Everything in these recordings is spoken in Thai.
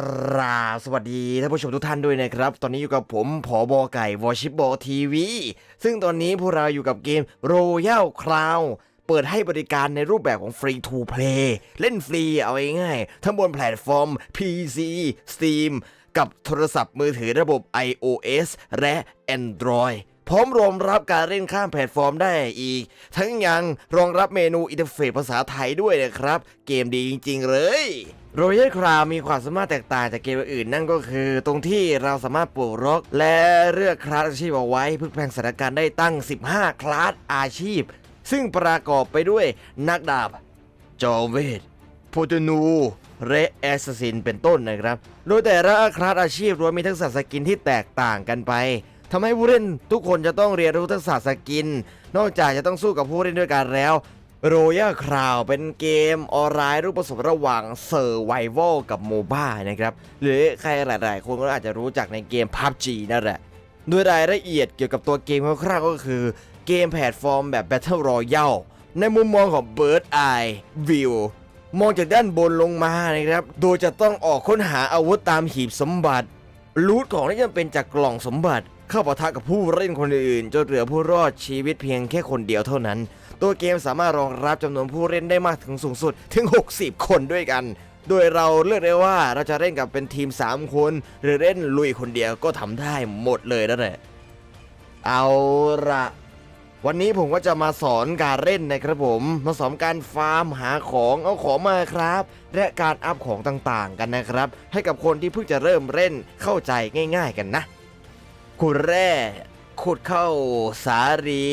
กราบสวัสดีท่านผู้ชมทุกท่านด้วยนะครับ ตอนนี้อยู่กับผมผอบอไก่วอชิปบอทีวี ซึ่งตอนนี้พวกเราอยู่กับเกม Royal Crown เปิดให้บริการในรูปแบบของ Free to Play เล่นฟรีเอาง่ายๆทั้งบนแพลตฟอร์ม PC Steam กับโทรศัพท์มือถือระบบ iOS และ Android พร้อมรองรับการเล่นข้ามแพลตฟอร์มได้อีก ทั้งยังรองรับเมนูอินเทอร์เฟซภาษาไทยด้วยนะครับ เกมดีจริง ๆ เลย Royal Crown มีความสามารถแตกต่างจากเกมอื่นนั่นก็คือ ตรงที่เราสามารถปลูกรก และเลือกคลาสอาชีพเอาไว้เพื่อแปลงสถานการณ์ได้ตั้ง 15 คลาสอาชีพ ซึ่งประกอบไปด้วยนักดาบ จอมเวทโพธนูและแอสซินเป็นต้นนะครับ โดยแต่ละคลาสอาชีพล้วนมีทักษะสกินที่แตกต่างกันไปทำให้ผู้เล่นทุกคนจะต้องเรียนรู้ทักษะสกิน นอกจากจะต้องสู้กับผู้เล่นด้วยกันแล้ว โรย่าคราวเป็นเกมออนไลน์รูปผสมระหว่างเซอร์ไวโลกับโมบ้านะครับ หรือใครหลาย ๆ คนก็อาจจะรู้จักในเกม PUBG นั่นแหละโดยรายละเอียดเกี่ยวกับตัวเกมคร่าวๆก็คือเกมแพลตฟอร์มแบบ Battle Royale ในมุมมองของ Bird Eye View มองจากด้านบนลงมานะครับ โดยจะต้องออกค้นหาอาวุธตามหีบสมบัติรูทของที่จำเป็นจากกล่องสมบัติ เข้าปะทะกับผู้เล่นคนอื่น จนเหลือผู้รอดชีวิตเพียงแค่คนเดียวเท่านั้น ตัวเกมสามารถรองรับจำนวนผู้เล่นได้มากถึงสูงสุดถึง 60 คนด้วยกัน โดยเราเลือกได้ว่าเราจะเล่นกับเป็นทีม 3 คน หรือเล่นลุยคนเดียวก็ทำได้หมดเลยนั่นแหละเอาละวันนี้ผมก็จะมาสอนการเล่นนะครับผม มาสอนการฟาร์มหาของเอาของมาครับ และการอัพของต่างๆกันนะครับ ให้กับคนที่เพิ่งจะเริ่มเล่นเข้าใจง่าย ๆ กันนะขุดแร่ขุดเข้าสารี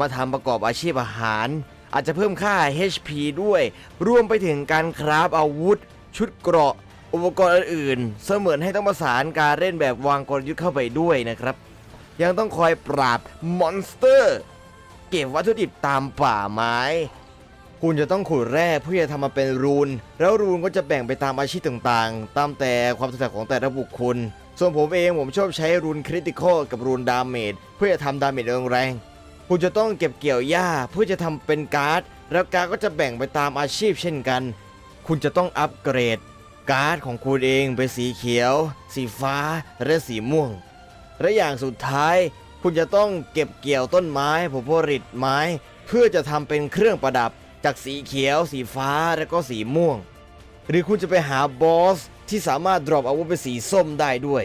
มาทำประกอบอาชีพอาหาร อาจจะเพิ่มค่า HP ด้วย รวมไปถึงการคราฟอาวุธ ชุดเกราะ อุปกรณ์อื่นๆ เสมือนให้ต้องประสานการเล่นแบบวางกลยุทธ์เข้าไปด้วยนะครับ ยังต้องคอยปราบมอนสเตอร์ เก็บวัตถุดิบตามป่าไม้ คุณจะต้องขุดแร่เพื่อจะทำมาเป็นรูน แล้วรูนก็จะแบ่งไปตามอาชีพต่างๆ ตามแต่ความถนัดของแต่ละบุคคลส่วนผมเองผมชอบใช้รูนคริติคอลกับรูนดาเมจเพื่อจะทำดาเมจแรง ๆคุณจะต้องเก็บเกี่ยวหญ้าเพื่อจะทำเป็นการ์ด แล้วการ์ดก็จะแบ่งไปตามอาชีพเช่นกัน คุณจะต้องอัปเกรด การ์ดของคุณเองเป็นสีเขียว สีฟ้าและสีม่วง และอย่างสุดท้าย คุณจะต้องเก็บเกี่ยวต้นไม้ผลผลิตไม้ เพื่อจะทำเป็นเครื่องประดับ จากสีเขียว สีฟ้าและก็สีม่วง หรือคุณจะไปหาบอสที่สามารถดรอปอาวุธเป็นสีส้มได้ด้วย